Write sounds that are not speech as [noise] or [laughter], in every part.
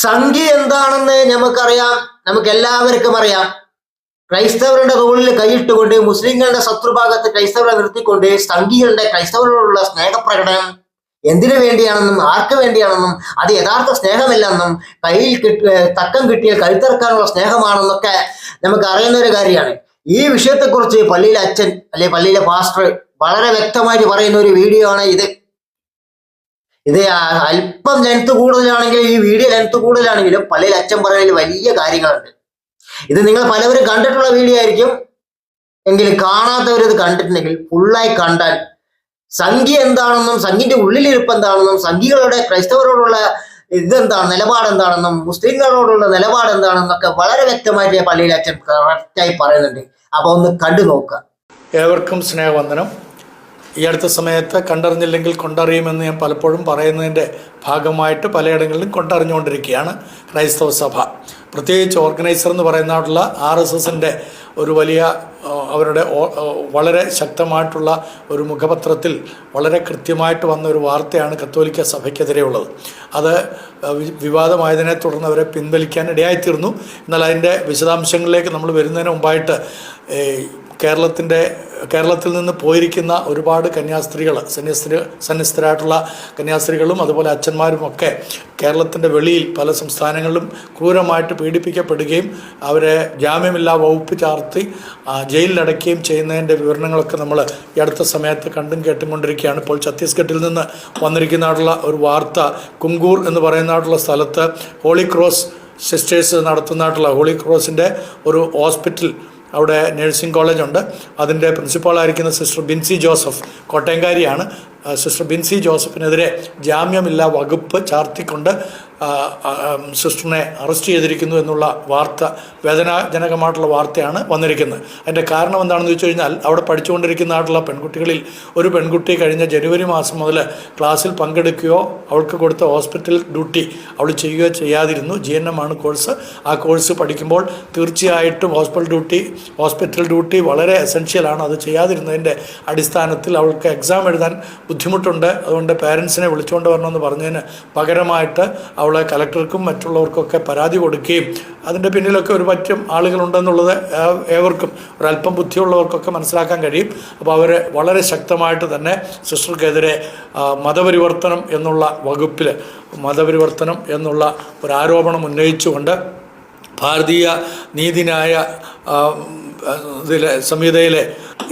സംഖ്യ എന്താണെന്ന് നമുക്കറിയാം. നമുക്ക് എല്ലാവർക്കും അറിയാം. ക്രൈസ്തവരുടെ തോളിൽ കൈയിട്ടുകൊണ്ട് മുസ്ലിങ്ങളുടെ ശത്രുഭാഗത്ത് ക്രൈസ്തവരെ നിർത്തിക്കൊണ്ട് സംഘികളുടെ ക്രൈസ്തവരോടുള്ള സ്നേഹപ്രകടനം എന്തിനു വേണ്ടിയാണെന്നും ആർക്ക് വേണ്ടിയാണെന്നും അത് യഥാർത്ഥ സ്നേഹമല്ലെന്നും കയ്യിൽ കിട്ട തക്കം കിട്ടിയ കഴുത്തിറക്കാനുള്ള സ്നേഹമാണെന്നൊക്കെ നമുക്ക് അറിയുന്ന ഒരു കാര്യമാണ്. ഈ വിഷയത്തെക്കുറിച്ച് പള്ളിയിലെ അച്ഛൻ അല്ലെ പള്ളിയിലെ പാസ്റ്റർ വളരെ വ്യക്തമായിട്ട് പറയുന്ന ഒരു വീഡിയോ ആണ് ഇത്. ഇത് അല്പം ലെങ്ത് കൂടുതലാണെങ്കിൽ ഈ വീഡിയോ ലെങ്ത് കൂടുതലാണെങ്കിലും പള്ളിയിൽ അച്ഛൻ പറയുന്നതിൽ വലിയ കാര്യങ്ങളുണ്ട്. ഇത് നിങ്ങൾ പലവരും കണ്ടിട്ടുള്ള വീഡിയോ ആയിരിക്കും. എങ്കിലും കാണാത്തവർ ഇത് കണ്ടിട്ടുണ്ടെങ്കിൽ ഫുള്ളായി കണ്ടാൽ സംഖ്യ എന്താണെന്നും സംഖ്യന്റെ ഉള്ളിലിരിപ്പ് എന്താണെന്നും സംഖ്യകളുടെ ക്രൈസ്തവരോടുള്ള ഇതെന്താണ് നിലപാട് എന്താണെന്നും മുസ്ലിങ്ങളോടുള്ള നിലപാട് എന്താണെന്നൊക്കെ വളരെ വ്യക്തമായിട്ട് പള്ളിയിൽ അച്ഛൻ കറക്റ്റായി പറയുന്നുണ്ട്. അപ്പൊ ഒന്ന് കണ്ടു നോക്കുക ഏവർക്കും സ്നേഹവന്ദനം. ഈ അടുത്ത സമയത്ത് കണ്ടറിഞ്ഞില്ലെങ്കിൽ കൊണ്ടറിയുമെന്ന് ഞാൻ പലപ്പോഴും പറയുന്നതിന്റെ ഭാഗമായിട്ട് പലയിടങ്ങളിലും കൊണ്ടറിഞ്ഞുകൊണ്ടിരിക്കുകയാണ് ക്രൈസ്തവ സഭ. പ്രത്യേകിച്ച് ഓർഗനൈസർ എന്ന് പറയുന്നതായിട്ടുള്ള ആർ എസ് എസിന്റെ ഒരു വലിയ അവരുടെ വളരെ ശക്തമായിട്ടുള്ള ഒരു മുഖപത്രത്തിൽ വളരെ കൃത്യമായിട്ട് വന്ന ഒരു വാർത്തയാണ് കത്തോലിക്ക സഭയ്ക്കെതിരെയുള്ളത്. അത് വിവാദമായതിനെ തുടർന്ന് അവരെ പിൻവലിക്കാൻ ഇടയായിത്തീർന്നു. എന്നാൽ അതിന്റെ വിശദാംശങ്ങളിലേക്ക് നമ്മൾ വരുന്നതിന് മുമ്പായിട്ട് കേരളത്തിന്റെ കേരളത്തിൽ നിന്ന് പോയിരിക്കുന്ന ഒരുപാട് കന്യാസ്ത്രീകൾ സന്യസ്ത്രീ സന്യസ്തരായിട്ടുള്ള കന്യാസ്ത്രീകളും അതുപോലെ അച്ഛന്മാരും ഒക്കെ കേരളത്തിന്റെ വെളിയിൽ പല സംസ്ഥാനങ്ങളിലും ക്രൂരമായിട്ട് പീഡിപ്പിക്കപ്പെടുകയും അവരെ ജാമ്യമില്ലാ വകുപ്പ് ചാർത്തി ജയിലിലടയ്ക്കുകയും ചെയ്യുന്നതിന്റെ വിവരണങ്ങളൊക്കെ നമ്മൾ ഈ അടുത്ത സമയത്ത് കണ്ടും കേട്ടും കൊണ്ടിരിക്കുകയാണ്. ഇപ്പോൾ ഛത്തീസ്ഗഡിൽ നിന്ന് വന്നിരിക്കുന്നതായിട്ടുള്ള ഒരു വാർത്ത കുങ്കൂർ എന്ന് പറയുന്നതായിട്ടുള്ള സ്ഥലത്ത് ഹോളി ക്രോസ് സിസ്റ്റേഴ്സ് നടത്തുന്നതായിട്ടുള്ള ഹോളി ക്രോസിന്റെ ഒരു ഹോസ്പിറ്റൽ അവിടെ നഴ്സിംഗ് കോളേജുണ്ട്. അതിന്റെ പ്രിൻസിപ്പാളായിരിക്കുന്ന സിസ്റ്റർ ബിൻസി ജോസഫ് കോട്ടയംകാരിയാണ്. സിസ്റ്റർ ബിൻസി ജോസഫിനെതിരെ ജാമ്യമില്ലാ വകുപ്പ് ചാർത്തിക്കൊണ്ട് സിസ്റ്ററിനെ അറസ്റ്റ് ചെയ്തിരിക്കുന്നു എന്നുള്ള വാർത്ത വേദനാജനകമായിട്ടുള്ള വാർത്തയാണ് വന്നിരിക്കുന്നത്. അതിന്റെ കാരണം എന്താണെന്ന് വെച്ച് കഴിഞ്ഞാൽ അവിടെ പഠിച്ചുകൊണ്ടിരിക്കുന്നതായിട്ടുള്ള പെൺകുട്ടികളിൽ ഒരു പെൺകുട്ടി കഴിഞ്ഞ ജനുവരി മാസം മുതൽ ക്ലാസ്സിൽ പങ്കെടുക്കുകയോ അവൾക്ക് കൊടുത്ത ഹോസ്പിറ്റൽ ഡ്യൂട്ടി അവൾ ചെയ്യുകയോ ചെയ്യാതിരുന്നു. ജി എൻ എം ആണ് കോഴ്സ്. ആ കോഴ്സ് പഠിക്കുമ്പോൾ തീർച്ചയായിട്ടും ഹോസ്പിറ്റൽ ഡ്യൂട്ടി ഹോസ്പിറ്റൽ ഡ്യൂട്ടി വളരെ എസെൻഷ്യലാണ് അത് ചെയ്യാതിരുന്നതിന്റെ അടിസ്ഥാനത്തിൽ അവൾക്ക് എക്സാം എഴുതാൻ ബുദ്ധിമുട്ടുണ്ട്. അതുകൊണ്ട് പേരൻസിനെ വിളിച്ചുകൊണ്ട് വരണമെന്ന് പറഞ്ഞതിന് പകരമായിട്ട് അവളെ കലക്ടർക്കും മറ്റുള്ളവർക്കൊക്കെ പരാതി കൊടുക്കുകയും അതിന്റെ പിന്നിലൊക്കെ ഒരു പറ്റും ആളുകളുണ്ടെന്നുള്ളത് ഏവർക്കും ഒരല്പം ബുദ്ധിയുള്ളവർക്കൊക്കെ മനസ്സിലാക്കാൻ കഴിയും. അപ്പോൾ അവരെ വളരെ ശക്തമായിട്ട് തന്നെ സിസ്റ്റർക്കെതിരെ മതപരിവർത്തനം എന്നുള്ള വകുപ്പിൽ മതപരിവർത്തനം എന്നുള്ള ഒരു ആരോപണം ഉന്നയിച്ചുകൊണ്ട് ഭാരതീയ നീതിന്യായ ഇതിലെ സംഹിതയിലെ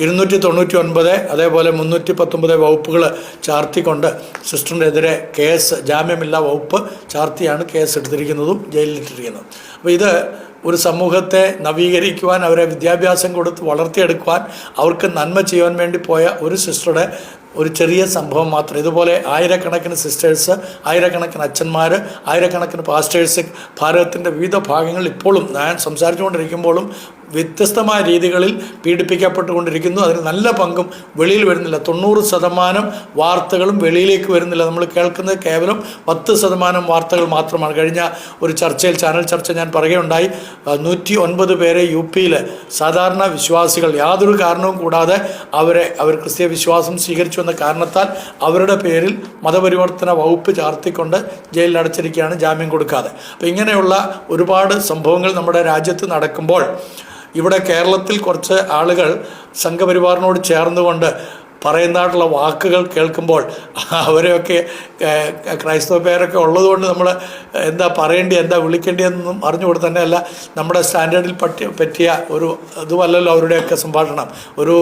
ഇരുന്നൂറ്റി തൊണ്ണൂറ്റി ഒൻപത് അതേപോലെ മുന്നൂറ്റി പത്തൊമ്പത് വകുപ്പുകൾ ചാർത്തിക്കൊണ്ട് സിസ്റ്ററിനെതിരെ കേസ് ജാമ്യമില്ലാ വകുപ്പ് ചാർത്തിയാണ് കേസ് എടുത്തിരിക്കുന്നതും ജയിലിലിട്ടിരിക്കുന്നതും. അപ്പോൾ ഇത് ഒരു സമൂഹത്തെ നവീകരിക്കുവാൻ അവരെ വിദ്യാഭ്യാസം കൊടുത്ത് വളർത്തിയെടുക്കുവാൻ അവർക്ക് നന്മ ചെയ്യുവാൻ വേണ്ടി പോയ ഒരു സിസ്റ്ററുടെ ഒരു ചെറിയ സംഭവം മാത്രം. ഇതുപോലെ ആയിരക്കണക്കിന് സിസ്റ്റേഴ്സ് ആയിരക്കണക്കിന് അച്ഛന്മാർ ആയിരക്കണക്കിന് പാസ്റ്റേഴ്സ് ഭാരതത്തിന്റെ വിവിധ ഭാഗങ്ങളിൽ ഇപ്പോഴും ഞാൻ സംസാരിച്ചുകൊണ്ടിരിക്കുമ്പോഴും വ്യത്യസ്തമായ രീതികളിൽ പീഡിപ്പിക്കപ്പെട്ടുകൊണ്ടിരിക്കുന്നു. അതിന് നല്ല പങ്കും വെളിയിൽ വരുന്നില്ല. തൊണ്ണൂറ് ശതമാനം വാർത്തകളും വെളിയിലേക്ക് വരുന്നില്ല. നമ്മൾ കേൾക്കുന്നത് കേവലം പത്ത് ശതമാനം വാർത്തകൾ മാത്രമാണ്. കഴിഞ്ഞ ഒരു ചർച്ചയിൽ ചാനൽ ചർച്ച ഞാൻ പറയുകയുണ്ടായി. നൂറ്റി ഒൻപത് പേരെ യു പിയിലെ സാധാരണ വിശ്വാസികൾ യാതൊരു കാരണവും കൂടാതെ അവരെ അവർ ക്രിസ്തീയ വിശ്വാസം സ്വീകരിച്ചു എന്ന കാരണത്താൽ അവരുടെ പേരിൽ മതപരിവർത്തന വകുപ്പ് ചാർത്തിക്കൊണ്ട് ജയിലിൽ അടച്ചിരിക്കുകയാണ് ജാമ്യം കൊടുക്കാതെ. അപ്പോൾ ഇങ്ങനെയുള്ള ഒരുപാട് സംഭവങ്ങൾ നമ്മുടെ രാജ്യത്ത് നടക്കുമ്പോൾ ഇവിടെ കേരളത്തിൽ കുറച്ച് ആളുകൾ സംഘപരിവാറിനോട് ചേർന്നുകൊണ്ട് പറയുന്നതായിട്ടുള്ള വാക്കുകൾ കേൾക്കുമ്പോൾ അവരെയൊക്കെ ക്രൈസ്തവ പേരൊക്കെ ഉള്ളതുകൊണ്ട് നമ്മൾ എന്താ പറയേണ്ടി എന്താ വിളിക്കേണ്ടിയെന്നൊന്നും അറിഞ്ഞുകൂടെ തന്നെയല്ല. നമ്മുടെ സ്റ്റാൻഡേർഡിൽ പറ്റിയ പറ്റിയ ഒരു ഇതുമല്ലല്ലോ അവരുടെയൊക്കെ സംഭാഷണം. ഒരു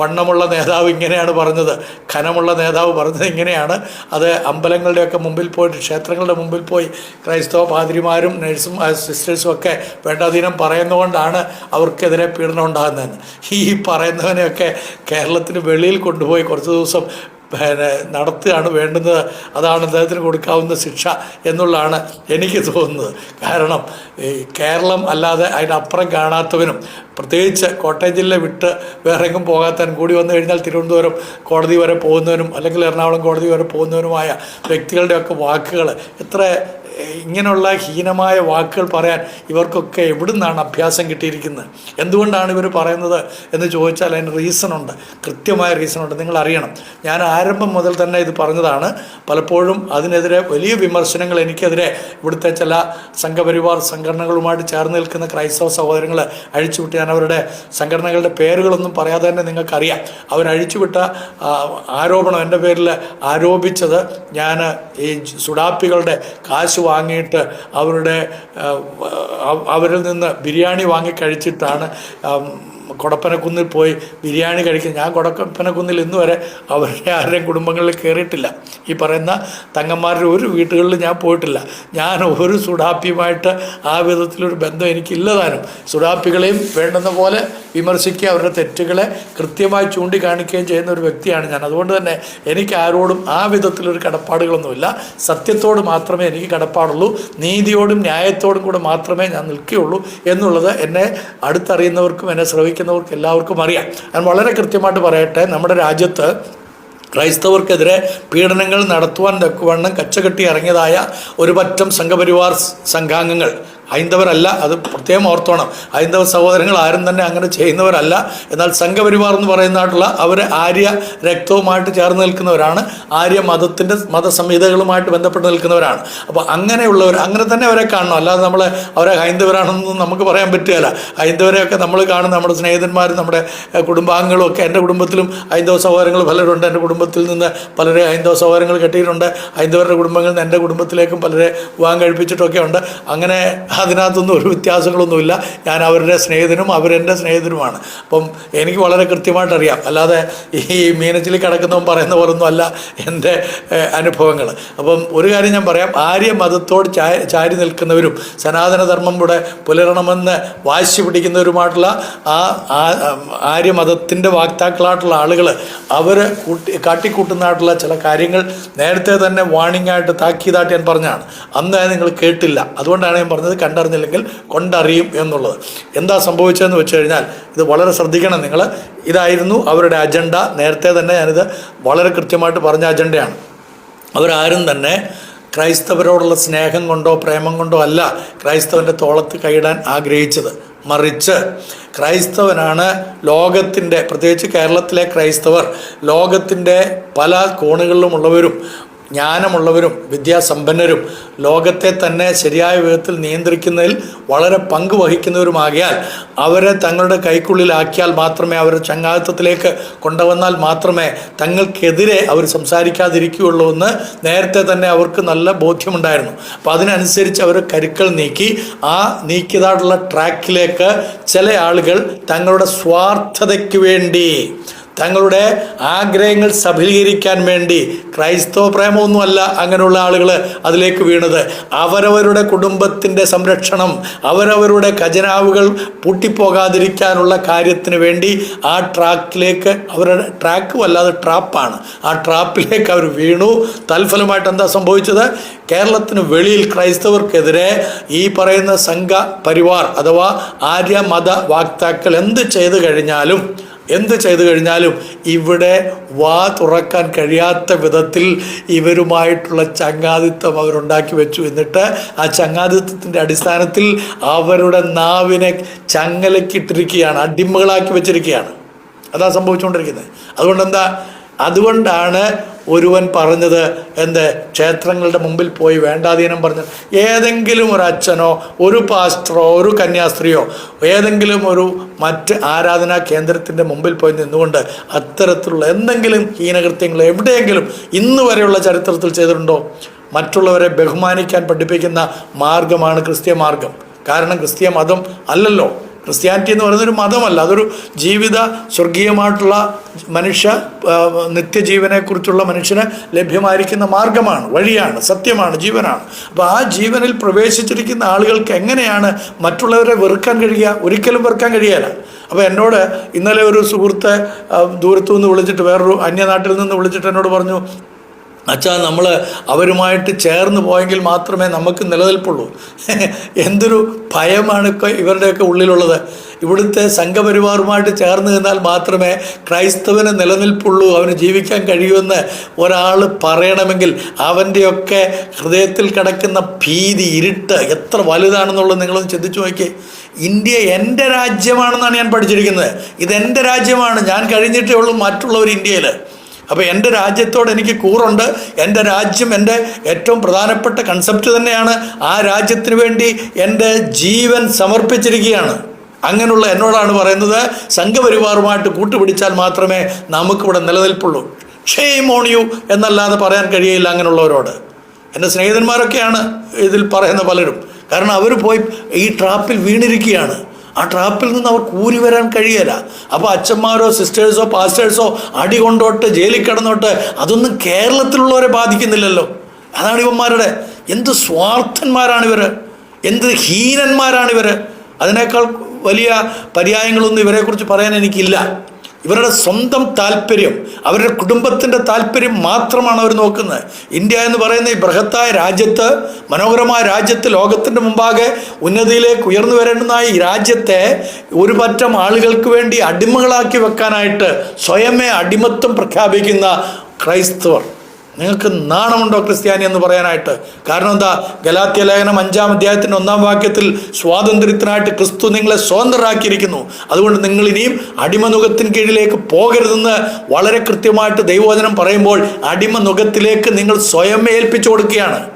വണ്ണമുള്ള നേതാവ് ഇങ്ങനെയാണ് പറഞ്ഞത് ഖനമുള്ള നേതാവ് പറഞ്ഞത് ഇങ്ങനെയാണ്. അത് അമ്പലങ്ങളുടെയൊക്കെ മുമ്പിൽ പോയിട്ട് ക്ഷേത്രങ്ങളുടെ മുമ്പിൽ പോയി ക്രൈസ്തവ പാതിരിമാരും നഴ്സും സിസ്റ്റേഴ്സും ഒക്കെ വേണ്ടാധീനം പറയുന്നതുകൊണ്ടാണ് അവർക്കെതിരെ പീഡനം ഉണ്ടാകുന്നതെന്ന്. ഈ പറയുന്നവനെയൊക്കെ കേരളത്തിന് വെളിയിൽ കൊണ്ടുപോയി കുറച്ച് ദിവസം പിന്നെ നടത്തുകയാണ് വേണ്ടുന്നത്. അതാണ് അദ്ദേഹത്തിന് കൊടുക്കാവുന്ന ശിക്ഷ എന്നുള്ളതാണ് എനിക്ക് തോന്നുന്നത്. കാരണം ഈ കേരളം അല്ലാതെ അതിനപ്പുറം കാണാത്തവനും പ്രത്യേകിച്ച് കോട്ടയം ജില്ല വിട്ട് വേറെ എങ്ങും പോകാത്തവൻ കൂടി വന്നു കഴിഞ്ഞാൽ തിരുവനന്തപുരം കോടതി വരെ പോകുന്നവനും അല്ലെങ്കിൽ എറണാകുളം കോടതി വരെ പോകുന്നവനുമായ വ്യക്തികളുടെയൊക്കെ വാക്കുകൾ എത്ര ഇങ്ങനെയുള്ള ഹീനമായ വാക്കുകൾ പറയാൻ ഇവർക്കൊക്കെ എവിടുന്നാണ് അഭ്യാസം കിട്ടിയിരിക്കുന്നത്? എന്തുകൊണ്ടാണ് ഇവർ പറയുന്നത് എന്ന് ചോദിച്ചാൽ അതിന് റീസണുണ്ട് കൃത്യമായ റീസണുണ്ട് നിങ്ങൾ അറിയണം. ഞാൻ ആരംഭം മുതൽ തന്നെ ഇത് പറഞ്ഞതാണ്. പലപ്പോഴും അതിനെതിരെ വലിയ വിമർശനങ്ങൾ എനിക്കെതിരെ ഇവിടുത്തെ ചില സംഘപരിവാർ സംഘടനകളുമായിട്ട് ചേർന്ന് നിൽക്കുന്ന ക്രൈസ്തവ സഹോദരങ്ങൾ അഴിച്ചുവിട്ട് ഞാൻ അവരുടെ സംഘടനകളുടെ പേരുകളൊന്നും പറയാതെ തന്നെ നിങ്ങൾക്കറിയാം. അവരഴിച്ചുവിട്ട ആരോപണം എന്റെ പേരിൽ ആരോപിച്ചത് ഞാൻ ഈ സുഡാപ്പികളുടെ കാശ് വാങ്ങിയിട്ട് അവരുടെ അവരിൽ നിന്ന് ബിരിയാണി വാങ്ങി കഴിച്ചിട്ടാണ് കൊടപ്പനക്കുന്നിൽ പോയി ബിരിയാണി കഴിക്കും ഞാൻ കൊടപ്പനക്കുന്നിൽ ഇന്ന് വരെ അവരുടെ ആരുടെയും കുടുംബങ്ങളിൽ കയറിയിട്ടില്ല. ഈ പറയുന്ന തങ്ങന്മാരുടെ ഒരു വീട്ടുകളിൽ ഞാൻ പോയിട്ടില്ല. ഞാൻ ഒരു സുഡാപ്പിയുമായിട്ട് ആ വിധത്തിലൊരു ബന്ധം എനിക്കില്ലതാനും. സുഡാപ്പികളെയും വേണ്ടുന്ന പോലെ വിമർശിക്കുക അവരുടെ തെറ്റുകളെ കൃത്യമായി ചൂണ്ടിക്കാണിക്കുകയും ചെയ്യുന്ന ഒരു വ്യക്തിയാണ് ഞാൻ. അതുകൊണ്ട് തന്നെ എനിക്ക് ആരോടും ആ വിധത്തിലൊരു കടപ്പാടുകളൊന്നുമില്ല. സത്യത്തോട് മാത്രമേ എനിക്ക് കടപ്പാടുള്ളൂ. നീതിയോടും ന്യായത്തോടും കൂടെ മാത്രമേ ഞാൻ നിൽക്കുകയുള്ളൂ എന്നുള്ളത് എന്നെ അടുത്തറിയുന്നവർക്കും എന്നെ ശ്രവിക്കുന്നവർക്കും എല്ലാവർക്കും അറിയാം. ഞാൻ വളരെ കൃത്യമായിട്ട് പറയട്ടെ നമ്മുടെ രാജ്യത്ത് ക്രൈസ്തവർക്കെതിരെ പീഡനങ്ങൾ നടത്തുവാൻ തക്കവണ്ണം കച്ചകെട്ടി ഇറങ്ങിയതായ ഒരുപറ്റം സംഘപരിവാർ സംഘാംഗങ്ങൾ ഹൈന്ദവരല്ല അത് പ്രത്യേകം ഓർത്തോണം. ഹൈന്ദവ സഹോദരങ്ങൾ ആരും തന്നെ അങ്ങനെ ചെയ്യുന്നവരല്ല. എന്നാൽ സംഘപരിവാർ എന്ന് പറയുന്നതായിട്ടുള്ള അവർ ആര്യ രക്തവുമായിട്ട് ചേർന്ന് നിൽക്കുന്നവരാണ്. ആര്യ മതത്തിന്റെ മതസംഹിതകളുമായിട്ട് ബന്ധപ്പെട്ട് നിൽക്കുന്നവരാണ്. അപ്പോൾ അങ്ങനെയുള്ളവർ അങ്ങനെ തന്നെ അവരെ കാണണം. അല്ലാതെ നമ്മൾ അവരെ ഹൈന്ദവരാണെന്ന് നമുക്ക് പറയാൻ പറ്റുകയില്ല ഹൈന്ദവരെയൊക്കെ നമ്മൾ കാണുന്ന നമ്മുടെ സ്നേഹിതന്മാരും നമ്മുടെ കുടുംബാംഗങ്ങളും ഒക്കെ എന്റെ കുടുംബത്തിലും ഹൈന്ദവ സഹോദരങ്ങൾ പലരുണ്ട്. എന്റെ കുടുംബത്തിൽ നിന്ന് പലരെ ഹൈന്ദവ സഹോദരങ്ങൾ കെട്ടിയിട്ടുണ്ട്. ഹൈന്ദവരുടെ കുടുംബങ്ങളിൽ നിന്ന് എന്റെ കുടുംബത്തിലേക്കും പലരെ വിവാഹം കഴിപ്പിച്ചിട്ടൊക്കെ ഉണ്ട് അങ്ങനെ അതിനകത്തൊന്നും ഒരു വ്യത്യാസങ്ങളൊന്നുമില്ല. ഞാൻ അവരുടെ സ്നേഹിതനും അവരെന്റെ സ്നേഹിതനുമാണ്. അപ്പം എനിക്ക് വളരെ കൃത്യമായിട്ട് അറിയാം അല്ലാതെ ഈ മീനച്ചിൽ കിടക്കുന്നവൻ പറയുന്ന പോലൊന്നും അല്ല എന്റെ അനുഭവങ്ങൾ. അപ്പം ഒരു കാര്യം ഞാൻ പറയാം. ആര്യ മതത്തോട് ചാരി നിൽക്കുന്നവരും സനാതനധർമ്മം ഇവിടെ പുലരണമെന്ന് വാശി പിടിക്കുന്നവരുമായിട്ടുള്ള ആ ആ- ആര്യമതത്തിന്റെ വാക്താക്കളായിട്ടുള്ള ആളുകൾ അവർ കൂട്ടി കാട്ടിക്കൂട്ടുന്നതായിട്ടുള്ള ചില കാര്യങ്ങൾ നേരത്തെ തന്നെ വാണിംഗ് ആയിട്ട് താക്കീതായിട്ട് ഞാൻ പറഞ്ഞാണ് അന്ന് നിങ്ങൾ കേട്ടില്ല. അതുകൊണ്ടാണ് ഞാൻ പറഞ്ഞത് കണ്ടറിഞ്ഞില്ലെങ്കിൽ കൊണ്ടറിയും എന്നുള്ളത്. എന്താ സംഭവിച്ചതെന്ന് വെച്ച് കഴിഞ്ഞാൽ ഇത് വളരെ ശ്രദ്ധിക്കണം നിങ്ങൾ ഇതായിരുന്നു അവരുടെ അജണ്ട നേരത്തെ തന്നെ ഞാനിത് വളരെ കൃത്യമായിട്ട് പറഞ്ഞ അജണ്ടയാണ് അവരാരും തന്നെ ക്രൈസ്തവരോടുള്ള സ്നേഹം കൊണ്ടോ പ്രേമം കൊണ്ടോ അല്ല ക്രൈസ്തവന്റെ തോളത്ത് കൈയിടാൻ ആഗ്രഹിച്ചത്. മറിച്ച് ക്രൈസ്തവനാണ് ലോകത്തിന്റെ പ്രത്യേകിച്ച് കേരളത്തിലെ ക്രൈസ്തവർ ലോകത്തിന്റെ പല കോണുകളിലുമുള്ളവരും ജ്ഞാനമുള്ളവരും വിദ്യാസമ്പന്നരും ലോകത്തെ തന്നെ ശരിയായ വിധത്തിൽ നിയന്ത്രിക്കുന്നതിൽ വളരെ പങ്ക് വഹിക്കുന്നവരുമാകിയാൽ അവരെ തങ്ങളുടെ കൈക്കുള്ളിലാക്കിയാൽ മാത്രമേ അവരെ ചങ്ങാത്തത്തിലേക്ക് കൊണ്ടുവന്നാൽ മാത്രമേ തങ്ങൾക്കെതിരെ അവർ സംസാരിക്കാതിരിക്കുകയുള്ളൂ എന്ന് നേരത്തെ തന്നെ അവർക്ക് നല്ല ബോധ്യമുണ്ടായിരുന്നു. അപ്പോൾ അതിനനുസരിച്ച് അവർ കരുക്കൾ നീക്കി ആ നീക്കിയതായിട്ടുള്ള ട്രാക്കിലേക്ക് ചില ആളുകൾ തങ്ങളുടെ സ്വാർത്ഥതയ്ക്ക് വേണ്ടി തങ്ങളുടെ ആഗ്രഹങ്ങൾ സഫലീകരിക്കാൻ വേണ്ടി ക്രൈസ്തവ പ്രേമമൊന്നുമല്ല അങ്ങനെയുള്ള ആളുകൾ അതിലേക്ക് വീണത്. അവരവരുടെ കുടുംബത്തിന്റെ സംരക്ഷണം അവരവരുടെ ഖജനാവുകൾ പൂട്ടിപ്പോകാതിരിക്കാനുള്ള കാര്യത്തിന് വേണ്ടി ആ ട്രാക്കിലേക്ക് അവരുടെ ട്രാക്ക് വല്ലാതെ ട്രാപ്പാണ്. ആ ട്രാപ്പിലേക്ക് അവർ വീണു. തൽഫലമായിട്ട് എന്താ സംഭവിച്ചത്? കേരളത്തിന് വെളിയിൽ ക്രൈസ്തവർക്കെതിരെ ഈ പറയുന്ന സംഘ പരിവാർ അഥവാ ആര്യ മത വാക്താക്കൾ എന്ത് ചെയ്തു കഴിഞ്ഞാലും എന്ത് ചെയ്തു കഴിഞ്ഞാലും ഇവിടെ വാ തുറക്കാൻ കഴിയാത്ത വിധത്തിൽ ഇവരുമായിട്ടുള്ള ചങ്ങാതിത്വം അവരുണ്ടാക്കി വെച്ചു. എന്നിട്ട് ആ ചങ്ങാതിത്വത്തിന്റെ അടിസ്ഥാനത്തിൽ അവരുടെ നാവിനെ ചങ്ങലക്കിട്ടിരിക്കുകയാണ് അടിമകളാക്കി വെച്ചിരിക്കുകയാണ്. അതാ സംഭവിച്ചുകൊണ്ടിരിക്കുന്നത്. അതുകൊണ്ട് എന്താ അതുകൊണ്ടാണ് ഒരുവൻ പറഞ്ഞത് എന്ത്? ക്ഷേത്രങ്ങളുടെ മുമ്പിൽ പോയി വേണ്ടാധീനം പറഞ്ഞു. ഏതെങ്കിലും ഒരു അച്ഛനോ ഒരു പാസ്റ്ററോ ഒരു കന്യാസ്ത്രീയോ ഏതെങ്കിലും ഒരു മറ്റ് ആരാധനാ കേന്ദ്രത്തിന്റെ മുമ്പിൽ പോയി നിന്നുകൊണ്ട് അത്തരത്തിലുള്ള എന്തെങ്കിലും ഹീനകൃത്യങ്ങൾ എവിടെയെങ്കിലും ഇന്ന് വരെയുള്ള ചരിത്രത്തിൽ ചെയ്തിട്ടുണ്ടോ? മറ്റുള്ളവരെ ബഹുമാനിക്കാൻ പഠിപ്പിക്കുന്ന മാർഗമാണ് ക്രിസ്ത്യ മാർഗം. കാരണം ക്രിസ്തീയ മതം അല്ലല്ലോ. ക്രിസ്ത്യാനിറ്റി എന്ന് പറയുന്നൊരു മതമല്ല. അതൊരു ജീവിത സ്വർഗീയമായിട്ടുള്ള മനുഷ്യ നിത്യജീവനെക്കുറിച്ചുള്ള മനുഷ്യന് ലഭ്യമായിരിക്കുന്ന മാർഗമാണ് വഴിയാണ് സത്യമാണ് ജീവനാണ്. അപ്പോൾ ആ ജീവനിൽ പ്രവേശിച്ചിരിക്കുന്ന ആളുകൾക്ക് എങ്ങനെയാണ് മറ്റുള്ളവരെ വെറുക്കാൻ കഴിയുക? ഒരിക്കലും വെറുക്കാൻ കഴിയില്ല അപ്പോൾ എന്നോട് ഇന്നലെ ഒരു സുഹൃത്തെ ദൂരത്തു നിന്ന് വിളിച്ചിട്ട് വേറൊരു അന്യനാട്ടിൽ നിന്ന് വിളിച്ചിട്ട് എന്നോട് പറഞ്ഞു അച്ഛാ നമ്മൾ അവരുമായിട്ട് ചേർന്ന് പോയെങ്കിൽ മാത്രമേ നമുക്ക് നിലനിൽപ്പുള്ളൂ. എന്തൊരു ഭയമാണ് ഇവരുടെയൊക്കെ ഉള്ളിലുള്ളത്. ഇവിടുത്തെ സംഘപരിവാറുമായിട്ട് ചേർന്ന് നിന്നാൽ മാത്രമേ ക്രൈസ്തവന് നിലനിൽപ്പുള്ളൂ അവന് ജീവിക്കാൻ കഴിയുമെന്ന് ഒരാൾ പറയണമെങ്കിൽ അവന്റെയൊക്കെ ഹൃദയത്തിൽ കിടക്കുന്ന ഭീതി ഇരുട്ട് എത്ര വലുതാണെന്നുള്ളത് നിങ്ങളൊന്ന് ചിന്തിച്ചു നോക്കി ഇന്ത്യ എന്റെ രാജ്യമാണെന്നാണ് ഞാൻ പഠിച്ചിരിക്കുന്നത്. ഇതെന്റെ രാജ്യമാണ്. ഞാൻ കഴിഞ്ഞിട്ടേ ഉള്ളൂ മറ്റുള്ളവർ ഇന്ത്യയിൽ അപ്പോൾ എന്റെ രാജ്യത്തോട് എനിക്ക് കൂറുണ്ട്. എന്റെ രാജ്യം എന്റെ ഏറ്റവും പ്രധാനപ്പെട്ട കൺസെപ്റ്റ് തന്നെയാണ്. ആ രാജ്യത്തിന് വേണ്ടി എന്റെ ജീവൻ സമർപ്പിച്ചിരിക്കുകയാണ്. അങ്ങനെയുള്ള എന്നോടാണ് പറയുന്നത്. സംഘപരിവാറുമായിട്ട് കൂട്ടുപിടിച്ചാൽ മാത്രമേ നമുക്കിവിടെ നിലനിൽപ്പുള്ളൂ. ഷെയിം ഓൺ യു എന്നല്ലാതെ പറയാൻ കഴിയില്ല അങ്ങനെയുള്ളവരോട്. എന്റെ സ്നേഹിതന്മാരൊക്കെയാണ് ഇതിൽ പറയുന്ന പലരും. കാരണം അവർ പോയി ഈ ട്രാപ്പിൽ വീണിരിക്കുകയാണ്. ആ ട്രാപ്പിൽ നിന്ന് അവർക്ക് ഊരി വരാൻ കഴിയല. അപ്പോൾ അച്ഛന്മാരോ സിസ്റ്റേഴ്സോ പാസ്റ്റേഴ്സോ അടി കൊണ്ടോട്ട് ജയിലിൽ കിടന്നോട്ട് അതൊന്നും കേരളത്തിലുള്ളവരെ ബാധിക്കുന്നില്ലല്ലോ. അതാണ് ഇവന്മാരുടെ എന്ത് സ്വാർത്ഥന്മാരാണ് ഇവർ എന്ത് ഹീനന്മാരാണ് ഇവർ അതിനേക്കാൾ വലിയ പര്യായങ്ങളൊന്നും ഇവരെക്കുറിച്ച് പറയാൻ എനിക്കില്ല. ഇവരുടെ സ്വന്തം താല്പര്യം അവരുടെ കുടുംബത്തിന്റെ താല്പര്യം മാത്രമാണ് അവർ നോക്കുന്നത്. ഇന്ത്യ എന്ന് പറയുന്ന ഈ ബൃഹത്തായ രാജ്യത്ത് മനോഹരമായ രാജ്യത്ത് ലോകത്തിന്റെ മുമ്പാകെ ഉന്നതിയിലേക്ക് ഉയർന്നു വരേണ്ടുന്ന ഈ രാജ്യത്തെ ഒരു പറ്റം ആളുകൾക്ക് വേണ്ടി അടിമകളാക്കി വെക്കാനായിട്ട് സ്വയമേ അടിമത്വം പ്രഖ്യാപിക്കുന്ന ക്രൈസ്തവർ. നിങ്ങൾക്ക് നാണമുണ്ടോ ക്രിസ്ത്യാനി എന്ന് പറയാനായിട്ട്? കാരണം എന്താ? ഗലാത്യ ലേഖനം അഞ്ചാം അധ്യായത്തിന്റെ ഒന്നാം വാക്യത്തിൽ സ്വാതന്ത്ര്യത്തിനായിട്ട് ക്രിസ്തു നിങ്ങളെ സ്വതന്ത്രരാക്കിയിരിക്കുന്നു. അതുകൊണ്ട് നിങ്ങൾ ഇനിയും അടിമനുഖത്തിന് കീഴിലേക്ക് പോകരുതെന്ന് വളരെ കൃത്യമായിട്ട് ദൈവവചനം പറയുമ്പോൾ അടിമനുഖത്തിലേക്ക് നിങ്ങൾ സ്വയം ഏൽപ്പിച്ചു കൊടുക്കുകയാണ്.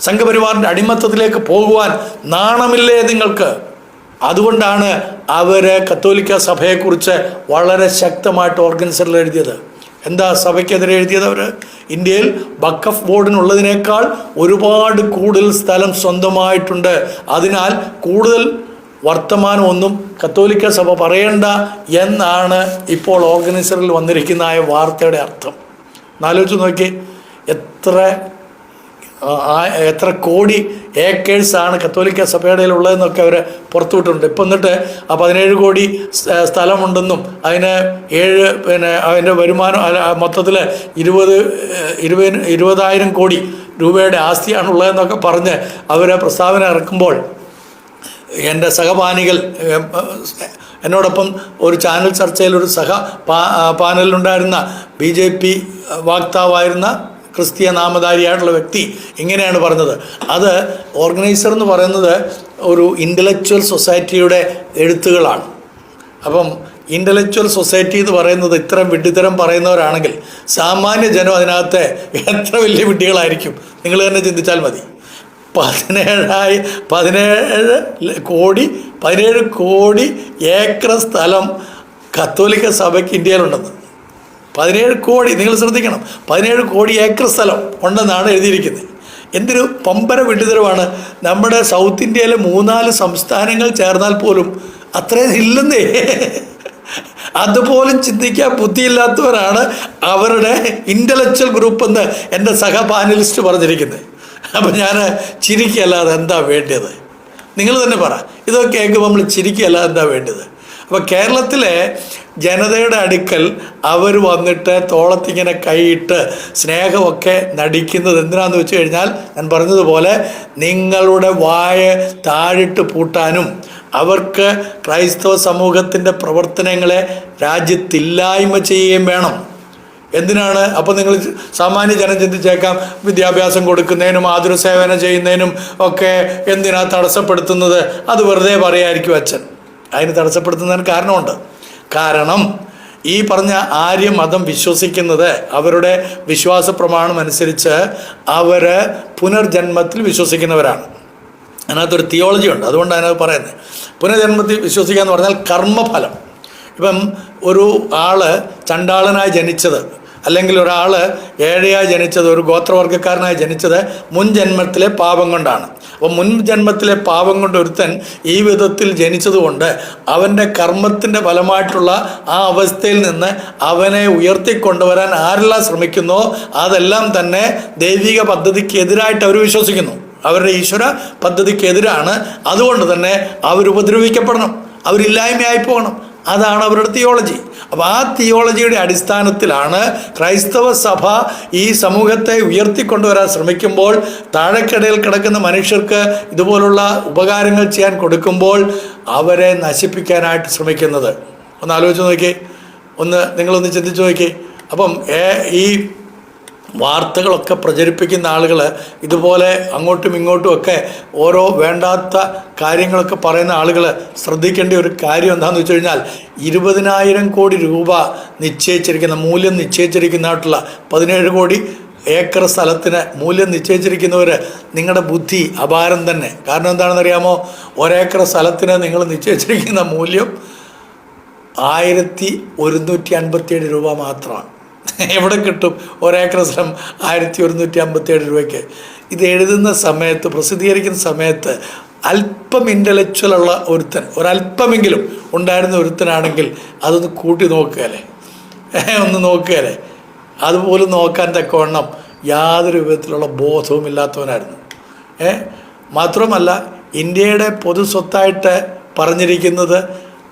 സംഘപരിവാറിന്റെ അടിമത്തത്തിലേക്ക് പോകുവാൻ നാണമില്ലേ നിങ്ങൾക്ക്? അതുകൊണ്ടാണ് അവർ കത്തോലിക്ക സഭയെക്കുറിച്ച് വളരെ ശക്തമായിട്ട് ഓർഗൻസറിൽ എഴുതിയത്. എന്താ സഭയ്ക്കെതിരെ എഴുതിയത് അവർ ഇന്ത്യയിൽ ബക്കഫ് ബോർഡിനുള്ളതിനേക്കാൾ ഒരുപാട് കൂടുതൽ സ്ഥലം സ്വന്തമായിട്ടുണ്ട്. അതിനാൽ കൂടുതൽ വർത്തമാനം ഒന്നും കത്തോലിക്ക സഭ പറയണ്ട എന്നാണ് ഇപ്പോൾ ഓർഗനൈസറിൽ വന്നിരിക്കുന്ന വാർത്തയുടെ അർത്ഥം. എന്നാലോചിച്ച് നോക്കി. എത്ര എത്ര കോടി ഏക്കേഴ്സാണ് കത്തോലിക്ക സഭയുടെ ഉള്ളതെന്നൊക്കെ അവർ പുറത്തുവിട്ടിട്ടുണ്ട്. ഇപ്പം എന്നിട്ട് ആ പതിനേഴ് കോടി സ്ഥ- സ്ഥലമുണ്ടെന്നും അതിന് ഏഴ് പിന്നെ അതിന്റെ വരുമാനം മൊത്തത്തിൽ ഇരുപത് ഏഹ്, ഇരുപത് ഇരുപതായിരം കോടി രൂപയുടെ ആസ്തിയാണുള്ളതെന്നൊക്കെ പറഞ്ഞ് അവരെ പ്രസ്താവന ഇറക്കുമ്പോൾ എന്റെ സഹപാനികൾ എന്നോടൊപ്പം ഒരു ചാനൽ ചർച്ചയിൽ ഒരു സഹ പാനലിലുണ്ടായിരുന്ന ബി ജെ പി വാക്താവായിരുന്ന ക്രിസ്തീയ നാമധാരിയായിട്ടുള്ള വ്യക്തി ഇങ്ങനെയാണ് പറഞ്ഞത്. അത് ഓർഗനൈസർ എന്ന് പറയുന്നത് ഒരു ഇന്റലക്ച്വൽ സൊസൈറ്റിയുടെ എഴുത്തുകളാണ്. അപ്പം ഇന്റലക്ച്വൽ സൊസൈറ്റി എന്ന് പറയുന്നത് ഇത്തരം വിഡ്ഢിത്തരം പറയുന്നവരാണെങ്കിൽ സാമാന്യ ജനം അതിനകത്ത് എത്ര വലിയ വിഡ്ഢികളായിരിക്കും? നിങ്ങൾ തന്നെ ചിന്തിച്ചാൽ മതി. പതിനേഴായി പതിനേഴ് കോടി പതിനേഴ് കോടി ഏക്കർ സ്ഥലം കത്തോലിക്ക സഭയ്ക്ക് ഇന്ത്യയിലുണ്ടെന്ന്. പതിനേഴ് കോടി നിങ്ങൾ ശ്രദ്ധിക്കണം. പതിനേഴ് കോടി ഏക്കർ സ്ഥലം ഉണ്ടെന്നാണ് എഴുതിയിരിക്കുന്നത്. എന്തൊരു പമ്പര വിട്ടുതരവാണ് നമ്മുടെ സൗത്ത് ഇന്ത്യയിലെ മൂന്നാൽ സംസ്ഥാനങ്ങൾ ചേർന്നാൽ പോലും അത്രയും ഇല്ലെന്നേ. അതുപോലും ചിന്തിക്കാൻ ബുദ്ധിയില്ലാത്തവരാണ് അവരുടെ ഇന്റലക്ച്വൽ ഗ്രൂപ്പ് എന്ന് എന്റെ സഹ പാനലിസ്റ്റ് പറഞ്ഞിരിക്കുന്നത്. അപ്പം ഞാൻ ചിരിക്കല്ലാതെ എന്താ വേണ്ടത്? നിങ്ങൾ തന്നെ പറ. ഇതൊക്കെ കേൾക്കുമ്പോൾ നമ്മൾ ചിരിക്കല്ലാതെ എന്താ വേണ്ടത്? അപ്പോൾ കേരളത്തിലെ ജനതയുടെ അടുക്കൽ അവർ വന്നിട്ട് തോളത്തിങ്ങനെ കൈയിട്ട് സ്നേഹമൊക്കെ നടിക്കുന്നത് എന്തിനാന്ന് വെച്ച് കഴിഞ്ഞാൽ ഞാൻ പറഞ്ഞതുപോലെ നിങ്ങളുടെ വായ താഴിട്ട് പൂട്ടാനും അവർക്ക് ക്രൈസ്തവ സമൂഹത്തിന്റെ പ്രവർത്തനങ്ങളെ രാജ്യത്തില്ലായ്മ ചെയ്യുകയും വേണം. എന്തിനാണ്? അപ്പോൾ നിങ്ങൾ സാമാന്യ ജനം ചിന്തിച്ചേക്കാം വിദ്യാഭ്യാസം കൊടുക്കുന്നതിനും ആതുര സേവനം ചെയ്യുന്നതിനും ഒക്കെ എന്തിനാ തടസ്സപ്പെടുത്തുന്നത്? അത് വെറുതെ പറയായിരിക്കും അച്ഛൻ. അതിന് തടസ്സപ്പെടുത്തുന്നതിന് കാരണമുണ്ട്. കാരണം ഈ പറഞ്ഞ ആര്യമതം വിശ്വസിക്കുന്നത് അവരുടെ വിശ്വാസ പ്രമാണം അനുസരിച്ച് അവർ പുനർജന്മത്തിൽ വിശ്വസിക്കുന്നവരാണ്. അതിനകത്തൊരു തിയോളജി ഉണ്ട്. അതുകൊണ്ടാണ് അത് പറയുന്നത്. പുനർജന്മത്തിൽ വിശ്വസിക്കുക എന്ന് പറഞ്ഞാൽ കർമ്മഫലം. ഇപ്പം ഒരു ആൾ ചണ്ടാളനായി ജനിച്ചത് അല്ലെങ്കിൽ ഒരാൾ ഏഴയായി ജനിച്ചത് ഒരു ഗോത്രവർഗക്കാരനായി ജനിച്ചത് മുൻ ജന്മത്തിലെ പാപം കൊണ്ടാണ്. അപ്പോൾ മുൻ ജന്മത്തിലെ പാപം കൊണ്ട് ഒരുത്തൻ ഈ വിധത്തിൽ ജനിച്ചതുകൊണ്ട് അവന്റെ കർമ്മത്തിന്റെ ഫലമായിട്ടുള്ള ആ അവസ്ഥയിൽ നിന്ന് അവനെ ഉയർത്തിക്കൊണ്ടുവരാൻ ആരെല്ലാം ശ്രമിക്കുന്നോ അതെല്ലാം തന്നെ ദൈവിക പദ്ധതിക്ക് എതിരായിട്ട് അവർ വിശ്വസിക്കുന്നു. അവരുടെ ഈശ്വര പദ്ധതിക്കെതിരാണ്. അതുകൊണ്ട് തന്നെ അവർ ഉപദ്രവിക്കപ്പെടണം. അവരില്ലായ്മയായി പോകണം. അതാണ് അവരുടെ തിയോളജി അപ്പോൾ ആ തിയോളജിയുടെ അടിസ്ഥാനത്തിലാണ് ക്രൈസ്തവ സഭ ഈ സമൂഹത്തെ ഉയർത്തിക്കൊണ്ടുവരാൻ ശ്രമിക്കുമ്പോൾ താഴെക്കിടയിൽ കിടക്കുന്ന മനുഷ്യർക്ക് ഇതുപോലുള്ള ഉപകാരങ്ങൾ ചെയ്യാൻ കൊടുക്കുമ്പോൾ അവരെ നശിപ്പിക്കാനായിട്ട് ശ്രമിക്കുന്നത്. ഒന്ന് ആലോചിച്ച് നോക്കി ഒന്ന് നിങ്ങളൊന്ന് ചിന്തിച്ച് നോക്കി അപ്പം ഈ വാർത്തകളൊക്കെ പ്രചരിപ്പിക്കുന്ന ആളുകൾ ഇതുപോലെ അങ്ങോട്ടും ഇങ്ങോട്ടും ഒക്കെ ഓരോ വേണ്ടാത്ത കാര്യങ്ങളൊക്കെ പറയുന്ന ആളുകൾ ശ്രദ്ധിക്കേണ്ട ഒരു കാര്യം എന്താണെന്ന് വെച്ച് കഴിഞ്ഞാൽ ഇരുപതിനായിരം കോടി രൂപ നിശ്ചയിച്ചിരിക്കുന്ന മൂല്യം നിശ്ചയിച്ചിരിക്കുന്നതായിട്ടുള്ള പതിനേഴ് കോടി ഏക്കർ സ്ഥലത്തിന് മൂല്യം നിശ്ചയിച്ചിരിക്കുന്നവർ നിങ്ങളുടെ ബുദ്ധി അപാരം തന്നെ. കാരണം എന്താണെന്ന് അറിയാമോ ഒരേക്കർ സ്ഥലത്തിന് നിങ്ങൾ നിശ്ചയിച്ചിരിക്കുന്ന മൂല്യം ആയിരത്തി ഒരുന്നൂറ്റി അൻപത്തിയേഴ് രൂപ മാത്രമാണ്. [laughs] എവിടെ കിട്ടും? ഒരേക്കർ സ്ഥലം ആയിരത്തി ഒരുന്നൂറ്റി അമ്പത്തിയേഴ് രൂപയ്ക്ക്. ഇത് എഴുതുന്ന സമയത്ത് പ്രസിദ്ധീകരിക്കുന്ന സമയത്ത് അല്പം ഇന്റലക്ച്വൽ ഉള്ള ഒരുത്തൻ ഒരല്പമെങ്കിലും ഉണ്ടായിരുന്ന ഒരുത്തനാണെങ്കിൽ അതൊന്ന് കൂട്ടി നോക്കുകയല്ലേ? [laughs] ഒന്ന് നോക്കുകയല്ലേ? അതുപോലും നോക്കാൻ തക്കവണ്ണം യാതൊരു വിധത്തിലുള്ള ബോധവും ഇല്ലാത്തവനായിരുന്നു. ഏ? മാത്രമല്ല ഇന്ത്യയുടെ പൊതു സ്വത്തായിട്ട് പറഞ്ഞിരിക്കുന്നത്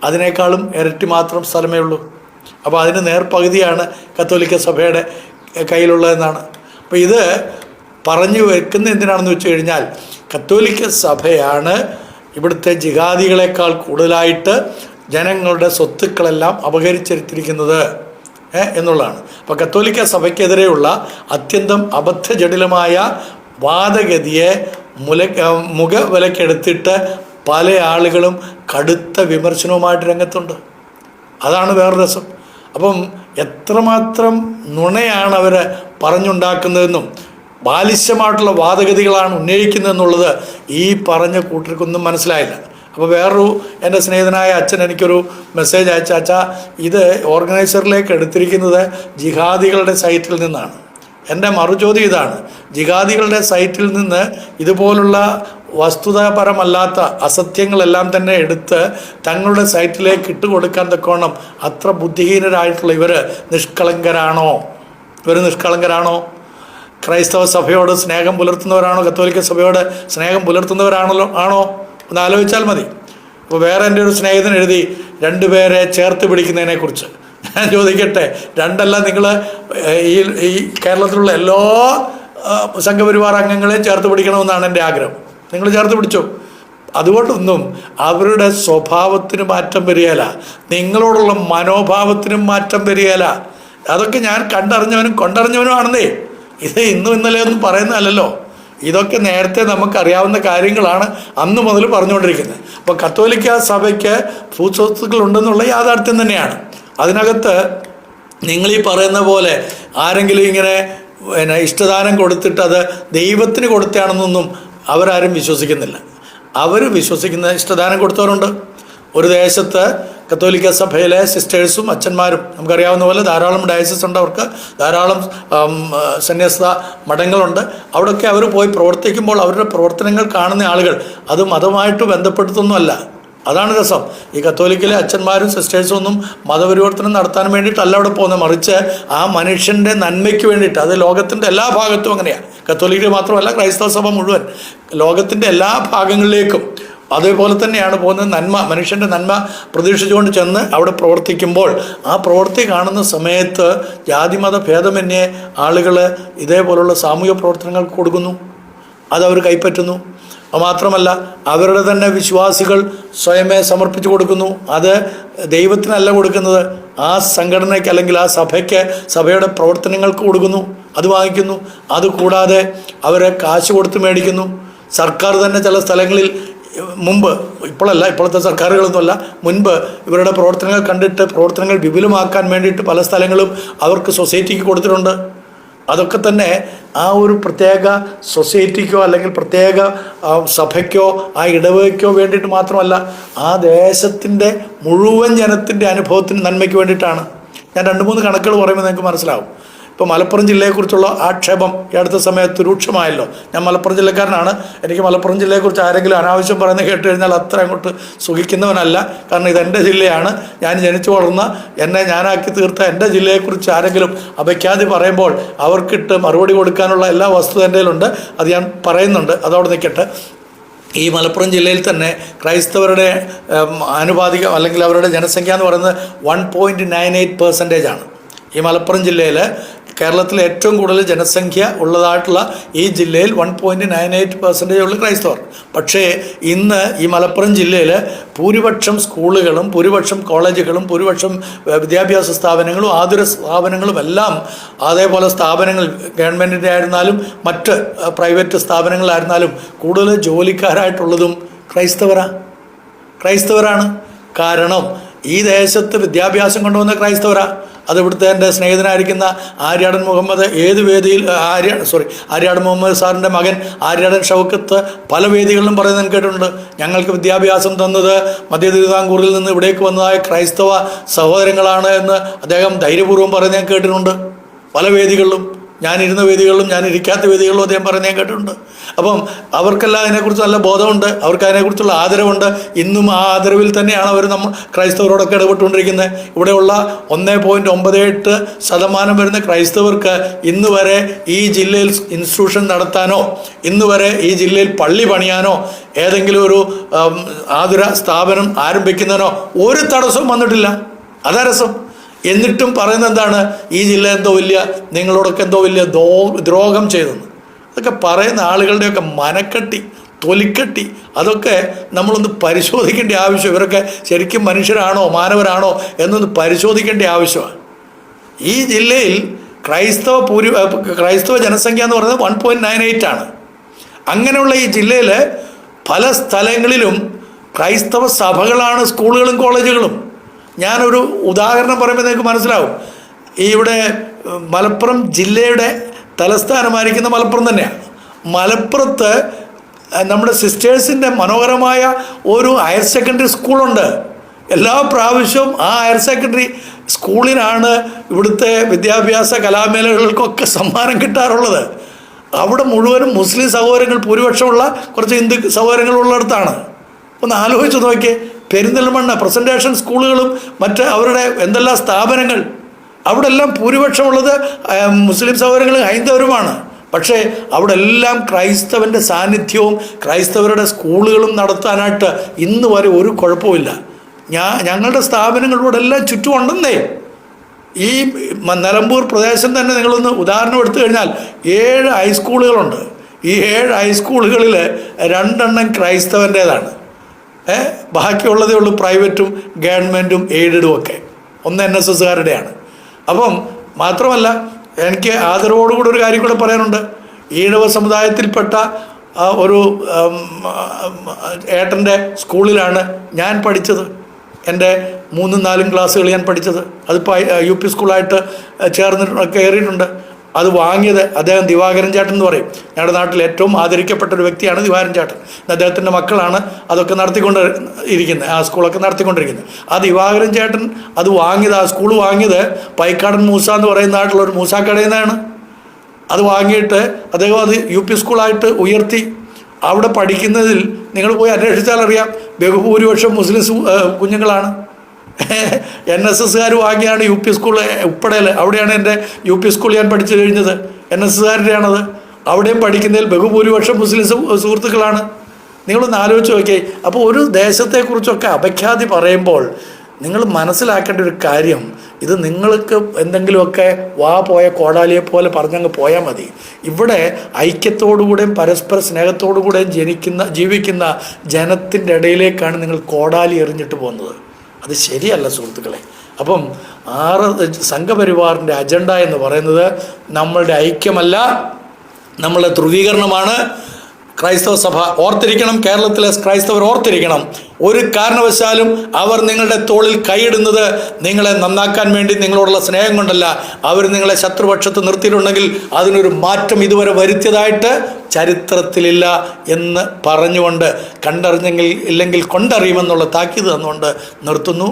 അതിനേക്കാളും ഇരട്ടി മാത്രം സ്ഥലമേ ഉള്ളൂ. അപ്പോൾ അതിന് നേർപകുതിയാണ് കത്തോലിക്ക സഭയുടെ കയ്യിലുള്ളതെന്നാണ്. അപ്പോൾ ഇത് പറഞ്ഞു വെക്കുന്ന എന്തിനാണെന്ന് വെച്ച് കഴിഞ്ഞാൽ കത്തോലിക്ക സഭയാണ് ഇവിടുത്തെ ജിഹാദികളെക്കാൾ കൂടുതലായിട്ട് ജനങ്ങളുടെ സ്വത്തുക്കളെല്ലാം അപഹരിച്ചെടുത്തിരിക്കുന്നത് എന്നുള്ളതാണ്. അപ്പോൾ കത്തോലിക്ക സഭയ്ക്കെതിരെയുള്ള അത്യന്തം അബദ്ധജടിലമായ വാദഗതിയെ മുല മുഖവിലക്കെടുത്തിട്ട് പല ആളുകളും കടുത്ത വിമർശനവുമായിട്ട് രംഗത്തുണ്ട്. അതാണ് വേറെ രസം. അപ്പം എത്രമാത്രം നുണയാണ് അവർ പറഞ്ഞുണ്ടാക്കുന്നതെന്നും ബാലിശ്യമായിട്ടുള്ള വാദഗതികളാണ് ഉന്നയിക്കുന്നതെന്നുള്ളത് ഈ പറഞ്ഞ കൂട്ടർക്കൊന്നും മനസ്സിലായില്ല. അപ്പോൾ വേറൊരു എന്റെ സ്നേഹിതനായ അച്ഛൻ എനിക്കൊരു മെസ്സേജ് അയച്ച. അച്ഛാ ഇത് ഓർഗനൈസറിലേക്ക് എടുത്തിരിക്കുന്നത് ജിഹാദികളുടെ സൈറ്റിൽ നിന്നാണ്. എന്റെ മറുചോദ്യം ഇതാണ്. ജിഹാദികളുടെ സൈറ്റിൽ നിന്ന് ഇതുപോലുള്ള വസ്തുതാപരമല്ലാത്ത അസത്യങ്ങളെല്ലാം തന്നെ എടുത്ത് തങ്ങളുടെ സൈറ്റിലേക്ക് ഇട്ടുകൊടുക്കാൻ തക്കോണം അത്ര ബുദ്ധിഹീനരായിട്ടുള്ള ഇവർ നിഷ്കളങ്കരാണോ? ഇവർ നിഷ്കളങ്കരാണോ? ക്രൈസ്തവ സഭയോട് സ്നേഹം പുലർത്തുന്നവരാണോ? കത്തോലിക്ക സഭയോട് സ്നേഹം പുലർത്തുന്നവരാണല്ലോ ആണോ? ഒന്ന് ആലോചിച്ചാൽ മതി. അപ്പോൾ വേറെ എന്റെ ഒരു സ്നേഹിതൻ എഴുതി രണ്ടുപേരെ ചേർത്ത് പിടിക്കുന്നതിനെക്കുറിച്ച്. ഞാൻ ചോദിക്കട്ടെ രണ്ടല്ല നിങ്ങൾ ഈ ഈ കേരളത്തിലുള്ള എല്ലാ സംഘപരിവാർ അംഗങ്ങളെയും ചേർത്ത് പിടിക്കണമെന്നാണ് എന്റെ ആഗ്രഹം. നിങ്ങൾ ചേർത്ത് പിടിച്ചോ. അതുകൊണ്ടൊന്നും അവരുടെ സ്വഭാവത്തിന് മാറ്റം വരികയില്ല. നിങ്ങളോടുള്ള മനോഭാവത്തിനും മാറ്റം വരികയില്ല. അതൊക്കെ ഞാൻ കണ്ടറിഞ്ഞവനും കൊണ്ടറിഞ്ഞവനും ആണെന്നേ ഇത് ഇന്നും ഇന്നലെ ഒന്നും പറയുന്നതല്ലല്ലോ. ഇതൊക്കെ നേരത്തെ നമുക്കറിയാവുന്ന കാര്യങ്ങളാണ് അന്ന് മുതൽ പറഞ്ഞുകൊണ്ടിരിക്കുന്നത്. അപ്പോൾ കത്തോലിക്ക സഭയ്ക്ക് ഭൂസ്വത്തുക്കൾ ഉണ്ടെന്നുള്ള യാഥാർത്ഥ്യം തന്നെയാണ്. അതിനകത്ത് നിങ്ങൾ ഈ പറയുന്ന പോലെ ആരെങ്കിലും ഇങ്ങനെ പിന്നെ ഇഷ്ടദാനം കൊടുത്തിട്ട് അത് ദൈവത്തിന് കൊടുത്തതാണെന്നൊന്നും അവരാരും വിശ്വസിക്കുന്നില്ല. അവർ വിശ്വസിക്കുന്ന ഇഷ്ടദാനം കൊടുത്തവരുണ്ട്. ഒരു ദേശത്ത് കത്തോലിക്ക സഭയിലെ സിസ്റ്റേഴ്സും അച്ഛന്മാരും നമുക്കറിയാവുന്ന പോലെ ധാരാളം ഡയസിസ് ഉണ്ട് അവർക്ക്. ധാരാളം സന്യാസ മഠങ്ങളുണ്ട്. അവിടെയൊക്കെ അവർ പോയി പ്രവർത്തിക്കുമ്പോൾ അവരുടെ പ്രവർത്തനങ്ങൾ കാണുന്ന ആളുകൾ. അത് മതമായിട്ട് ബന്ധപ്പെടുത്തൊന്നുമല്ല അതാണ് രസം. ഈ കത്തോലിക്കിലെ അച്ഛന്മാരും സിസ്റ്റേഴ്സും ഒന്നും മതപരിവർത്തനം നടത്താൻ വേണ്ടിയിട്ടല്ല അവിടെ പോകുന്നത്. മറിച്ച് ആ മനുഷ്യന്റെ നന്മയ്ക്ക് വേണ്ടിയിട്ട്. അത് ലോകത്തിന്റെ എല്ലാ ഭാഗത്തും അങ്ങനെയാണ് കത്തോലിക്കൽ മാത്രമല്ല ക്രൈസ്തവ സഭ മുഴുവൻ ലോകത്തിന്റെ എല്ലാ ഭാഗങ്ങളിലേക്കും അതേപോലെ തന്നെയാണ് പോകുന്നത്. നന്മ മനുഷ്യന്റെ നന്മ പ്രതീക്ഷിച്ചുകൊണ്ട് ചെന്ന് അവിടെ പ്രവർത്തിക്കുമ്പോൾ ആ പ്രവൃത്തി കാണുന്ന സമയത്ത് ജാതിമത ഭേദമന്യേ ആളുകൾ ഇതേപോലുള്ള സാമൂഹ്യ പ്രവർത്തനങ്ങൾക്ക് കൊടുക്കുന്നു. അതവർ കൈപ്പറ്റുന്നു. മാത്രമല്ല അവരുടെ തന്നെ വിശ്വാസികൾ സ്വയമേ സമർപ്പിച്ചു കൊടുക്കുന്നു. അത് ദൈവത്തിനല്ല കൊടുക്കുന്നത്. ആ സംഘടനയ്ക്ക് അല്ലെങ്കിൽ ആ സഭയ്ക്ക് സഭയുടെ പ്രവർത്തനങ്ങൾക്ക് കൊടുക്കുന്നു. അത് വാങ്ങിക്കുന്നു. അതുകൂടാതെ അവരെ കാശ് കൊടുത്ത് മേടിക്കുന്നു. സർക്കാർ തന്നെ ചില സ്ഥലങ്ങളിൽ മുമ്പ് ഇപ്പോഴല്ല ഇപ്പോഴത്തെ സർക്കാരുകളൊന്നുമല്ല മുൻപ് ഇവരുടെ പ്രവർത്തനങ്ങൾ കണ്ടിട്ട് പ്രവർത്തനങ്ങൾ വിപുലമാക്കാൻ വേണ്ടിയിട്ട് പല സ്ഥലങ്ങളും അവർക്ക് സൊസൈറ്റിക്ക് കൊടുത്തിട്ടുണ്ട്. അതൊക്കെ തന്നെ ആ ഒരു പ്രത്യേക സൊസൈറ്റിക്കോ അല്ലെങ്കിൽ പ്രത്യേക സഭയ്ക്കോ ആ ഇടവകയ്ക്കോ വേണ്ടിയിട്ട് മാത്രമല്ല ആ ദേശത്തിന്റെ മുഴുവൻ ജനത്തിന്റെ അനുഭവത്തിന് നന്മയ്ക്ക് വേണ്ടിയിട്ടാണ്. ഞാൻ രണ്ട് മൂന്ന് കണക്കുകൾ പറയുമ്പോൾ നിങ്ങൾക്ക് മനസ്സിലാവും. ഇപ്പോൾ മലപ്പുറം ജില്ലയെക്കുറിച്ചുള്ള ആക്ഷേപം ഈ അടുത്ത സമയത്ത് രൂക്ഷമായല്ലോ. ഞാൻ മലപ്പുറം ജില്ലക്കാരനാണ്. എനിക്ക് മലപ്പുറം ജില്ലയെക്കുറിച്ച് ആരെങ്കിലും അനാവശ്യം പറയുന്നത് കേട്ട് കഴിഞ്ഞാൽ അത്ര അങ്ങോട്ട് സുഖിക്കുന്നവനല്ല. കാരണം ഇതെന്റെ ജില്ലയാണ്. ഞാൻ ജനിച്ചു വളർന്ന എന്നെ ഞാനാക്കി തീർത്ത എന്റെ ജില്ലയെക്കുറിച്ച് ആരെങ്കിലും അപഖ്യാതി പറയുമ്പോൾ അവർക്കിട്ട് മറുപടി കൊടുക്കാനുള്ള എല്ലാ വസ്തു എന്റെ കയ്യിലുണ്ട്. അത് ഞാൻ പറയുന്നുണ്ട്. അതവിടെ നിൽക്കട്ടെ. ഈ മലപ്പുറം ജില്ലയിൽ തന്നെ ക്രൈസ്തവരുടെ ആനുപാതികം അല്ലെങ്കിൽ അവരുടെ ജനസംഖ്യ എന്ന് പറയുന്നത് one point nine eight percentage ആണ്. ഈ മലപ്പുറം ജില്ലയിൽ കേരളത്തിലെ ഏറ്റവും കൂടുതൽ ജനസംഖ്യ ഉള്ളതായിട്ടുള്ള ഈ ജില്ലയിൽ one point nine eight percentage ഉള്ള ക്രൈസ്തവർ. പക്ഷേ ഇന്ന് ഈ മലപ്പുറം ജില്ലയിൽ ഭൂരിപക്ഷം സ്കൂളുകളും ഭൂരിപക്ഷം കോളേജുകളും ഭൂരിപക്ഷം വിദ്യാഭ്യാസ സ്ഥാപനങ്ങളും ആതുര സ്ഥാപനങ്ങളും എല്ലാം അതേപോലെ സ്ഥാപനങ്ങൾ ഗവൺമെന്റിന്റെ ആയിരുന്നാലും മറ്റ് പ്രൈവറ്റ് സ്ഥാപനങ്ങളായിരുന്നാലും കൂടുതൽ ജോലിക്കാരായിട്ടുള്ളതും ക്രൈസ്തവരാ. ക്രൈസ്തവരാണ്. കാരണം ഈ ദേശത്ത് വിദ്യാഭ്യാസം കൊണ്ടുവന്ന ക്രൈസ്തവരാ. അത് ഇവിടുത്തെ എന്റെ സ്നേഹിതനായിരിക്കുന്ന ആര്യാടൻ മുഹമ്മദ് ഏത് വേദിയിൽ ആര്യ സോറി ആര്യാടൻ മുഹമ്മദ് സാറിന്റെ മകൻ ആര്യാടൻ ഷൗക്കത്ത് പല വേദികളിലും പറയുന്നത് കേട്ടിട്ടുണ്ട്. ഞങ്ങൾക്ക് വിദ്യാഭ്യാസം തന്നത് മധ്യ തിരുവിതാംകൂറിൽ നിന്ന് ഇവിടേക്ക് വന്നതായ ക്രൈസ്തവ സഹോദരങ്ങളാണ് എന്ന് അദ്ദേഹം ധൈര്യപൂർവം പറയുന്നത് ഞാൻ കേട്ടിട്ടുണ്ട്. പല വേദികളിലും. ഞാൻ ഇരുന്ന വേദികളിലും ഞാൻ ഇരിക്കാത്ത വേദികളിലും അദ്ദേഹം ഞാൻ കേട്ടിട്ടുണ്ട്. അപ്പം അവർക്കെല്ലാം അതിനെക്കുറിച്ച് നല്ല ബോധമുണ്ട് അവർക്ക് അതിനെക്കുറിച്ചുള്ള ആദരവുണ്ട്. ഇന്നും ആ ആദരവിൽ തന്നെയാണ് അവർ നമ്മൾ ക്രൈസ്തവരോടൊക്കെ ഇടപെട്ടുകൊണ്ടിരിക്കുന്നത്. ഇവിടെയുള്ള ഒന്നേ പോയിന്റ് ഒമ്പത് എട്ട് ശതമാനം വരുന്ന ക്രൈസ്തവർക്ക് ഇന്ന് വരെ ഈ ജില്ലയിൽ ഇൻസ്റ്റിറ്റ്യൂഷൻ നടത്താനോ ഇന്ന് വരെ ഈ ജില്ലയിൽ പള്ളി പണിയാനോ ഏതെങ്കിലും ഒരു ആതുര സ്ഥാപനം ആരംഭിക്കുന്നതിനോ ഒരു തടസ്സവും വന്നിട്ടില്ല. അതാ രസം. എന്നിട്ടും പറയുന്നത് എന്താണ്? ഈ ജില്ല എന്തോ വലിയ നിങ്ങളോടൊക്കെ എന്തോ വലിയ ദോ ദ്രോഹം ചെയ്തെന്ന്. അതൊക്കെ പറയുന്ന ആളുകളുടെയൊക്കെ മനക്കെട്ടി തൊലിക്കെട്ടി അതൊക്കെ നമ്മളൊന്ന് പരിശോധിക്കേണ്ട ആവശ്യം ഇവരൊക്കെ ശരിക്കും മനുഷ്യരാണോ മാനവരാണോ എന്നൊന്ന് പരിശോധിക്കേണ്ട ആവശ്യമാണ്. ഈ ജില്ലയിൽ ക്രൈസ്തവ പൂരി ക്രൈസ്തവ ജനസംഖ്യ എന്ന് പറയുന്നത് വൺ പോയിന്റ് നയൻ എയ്റ്റ് ആണ്. അങ്ങനെയുള്ള ഈ ജില്ലയിൽ പല സ്ഥലങ്ങളിലും ക്രൈസ്തവ സഭകളാണ് സ്കൂളുകളും കോളേജുകളും. ഞാനൊരു ഉദാഹരണം പറയുമ്പോൾ നിങ്ങൾക്ക് മനസ്സിലാവും. ഈ ഇവിടെ മലപ്പുറം ജില്ലയുടെ തലസ്ഥാനമായിരിക്കുന്ന മലപ്പുറം തന്നെയാണ്. മലപ്പുറത്ത് നമ്മുടെ സിസ്റ്റേഴ്സിന്റെ മനോഹരമായ ഒരു ഹയർ സെക്കൻഡറി സ്കൂളുണ്ട്. എല്ലാ പ്രാവശ്യവും ആ ഹയർ സെക്കൻഡറി സ്കൂളിനാണ് ഇവിടുത്തെ വിദ്യാഭ്യാസ കലാമേളകൾക്കൊക്കെ സമ്മാനം കിട്ടാറുള്ളത്. അവിടെ മുഴുവനും മുസ്ലിം സഹോദരങ്ങൾ ഭൂരിപക്ഷമുള്ള കുറച്ച് ഹിന്ദു സഹോദരങ്ങൾ ഉള്ളിടത്താണ് ഒന്ന് ആലോചിച്ച് നോക്കിയേ പെരിന്തൽമണ്ണ പ്രസന്റേഷൻ സ്കൂളുകളും മറ്റ് അവരുടെ എന്തെല്ലാം സ്ഥാപനങ്ങൾ അവിടെ എല്ലാം ഭൂരിപക്ഷമുള്ളത് മുസ്ലിം സഹോദരങ്ങളും ഹൈന്ദവരുമാണ്. പക്ഷേ അവിടെ എല്ലാം ക്രൈസ്തവന്റെ സാന്നിധ്യവും ക്രൈസ്തവരുടെ സ്കൂളുകളും നടത്താനായിട്ട് ഇന്ന് വരെ ഒരു കുഴപ്പമില്ല ഞാൻ ഞങ്ങളുടെ സ്ഥാപനങ്ങളിലൂടെ എല്ലാം എല്ലാം ചുറ്റുമുണ്ടെന്നേ. ഈ നിലമ്പൂർ പ്രദേശം തന്നെ നിങ്ങളൊന്ന് ഉദാഹരണം എടുത്തു കഴിഞ്ഞാൽ ഏഴ് ഹൈസ്കൂളുകളുണ്ട്. ഈ ഏഴ് ഹൈസ്കൂളുകളിൽ രണ്ടെണ്ണം ക്രൈസ്തവന്റേതാണ് ബാക്കിയുള്ളതേ ഉള്ളൂ പ്രൈവറ്റും ഗവൺമെന്റും എയ്ഡഡും ഒക്കെ. ഒന്ന് എൻ എസ് എസ്സുകാരുടെയാണ്. അപ്പം മാത്രമല്ല എനിക്ക് ആദരവോടുകൂടി ഒരു കാര്യം കൂടെ പറയാനുണ്ട്. ഈഴവ സമുദായത്തിൽപ്പെട്ട ഒരു ഏട്ടന്റെ സ്കൂളിലാണ് ഞാൻ പഠിച്ചത്. എന്റെ മൂന്നും നാലും ക്ലാസ്സുകൾ ഞാൻ പഠിച്ചത്. അതിപ്പോൾ യു പി സ്കൂളായിട്ട് ചേർന്നിട്ട് കയറിയിട്ടുണ്ട്. അത് വാങ്ങിയത് അദ്ദേഹം ദിവാകരൻ ചാട്ടൻ എന്ന് പറയും. ഞങ്ങളുടെ നാട്ടിൽ ഏറ്റവും ആദരിക്കപ്പെട്ട ഒരു വ്യക്തിയാണ് ദിവാകരൻ ചാട്ടൻ. അദ്ദേഹത്തിന്റെ മക്കളാണ് അതൊക്കെ നടത്തിക്കൊണ്ട് ഇരിക്കുന്നത് ആ സ്കൂളൊക്കെ നടത്തിക്കൊണ്ടിരിക്കുന്നത്. ആ ദിവാകരൻ ചേട്ടൻ അത് വാങ്ങിയത് ആ സ്കൂൾ വാങ്ങിയത് പൈക്കാടൻ മൂസ എന്ന് പറയുന്ന നാട്ടിലുള്ള ഒരു മൂസാക്കടയിൽ നിന്നാണ്. അത് വാങ്ങിയിട്ട് അദ്ദേഹം അത് യു പി സ്കൂളായിട്ട് ഉയർത്തി. അവിടെ പഠിക്കുന്നതിൽ നിങ്ങൾ പോയി അന്വേഷിച്ചാൽ അറിയാം ബഹുഭൂരിപക്ഷം മുസ്ലിംസ് കുഞ്ഞുങ്ങളാണ്. എൻ എസ് എസ്സുകാർ വാങ്ങിയാണ് യു പി സ്കൂൾ ഉപ്പടയിൽ അവിടെയാണ് എന്റെ യു പി സ്കൂൾ ഞാൻ പഠിച്ചു കഴിഞ്ഞത്. എൻ എസ് എസ്സുകാരുടെയാണത് അവിടെയും പഠിക്കുന്നതിൽ ബഹുഭൂരിപക്ഷം മുസ്ലിം സുഹൃത്തുക്കളാണ്. നിങ്ങളൊന്ന് ആലോചിച്ച് നോക്കിയേ. അപ്പോൾ ഒരു ദേശത്തെക്കുറിച്ചൊക്കെ അപഖ്യാതി പറയുമ്പോൾ നിങ്ങൾ മനസ്സിലാക്കേണ്ട ഒരു കാര്യം ഇത് നിങ്ങൾക്ക് എന്തെങ്കിലുമൊക്കെ വാ പോയ കോടാലിയെ പോലെ പറഞ്ഞങ്ങ് പോയാൽ മതി. ഇവിടെ ഐക്യത്തോടുകൂടെയും പരസ്പര സ്നേഹത്തോടുകൂടെയും ജനിക്കുന്ന ജീവിക്കുന്ന ജനത്തിന്റെ ഇടയിലേക്കാണ് നിങ്ങൾ കോടാലി എറിഞ്ഞിട്ട് പോകുന്നത്. അത് ശരിയല്ല സുഹൃത്തുക്കളെ. അപ്പം ആറ് സംഘപരിവാറിന്റെ അജണ്ട എന്ന് പറയുന്നത് നമ്മളുടെ ഐക്യമല്ല നമ്മളുടെ ധ്രുവീകരണമാണ്. ക്രൈസ്തവ സഭ ഓർത്തിരിക്കണം കേരളത്തിലെ ക്രൈസ്തവർ ഓർത്തിരിക്കണം. ഒരു കാരണവശാലും അവർ നിങ്ങളുടെ തോളിൽ കൈയിടുന്നത് നിങ്ങളെ നന്നാക്കാൻ വേണ്ടി നിങ്ങളോടുള്ള സ്നേഹം കൊണ്ടല്ല. അവർ നിങ്ങളെ ശത്രുപക്ഷത്ത് നിർത്തിയിട്ടുണ്ടെങ്കിൽ അതിനൊരു മാറ്റം ഇതുവരെ വരുത്തിയതായിട്ട് ചരിത്രത്തിലില്ല എന്ന് പറഞ്ഞുകൊണ്ട് കണ്ടറിഞ്ഞെങ്കിൽ ഇല്ലെങ്കിൽ കൊണ്ടറിയുമെന്നുള്ള താക്കീത് തന്നുകൊണ്ട് നിർത്തുന്നു.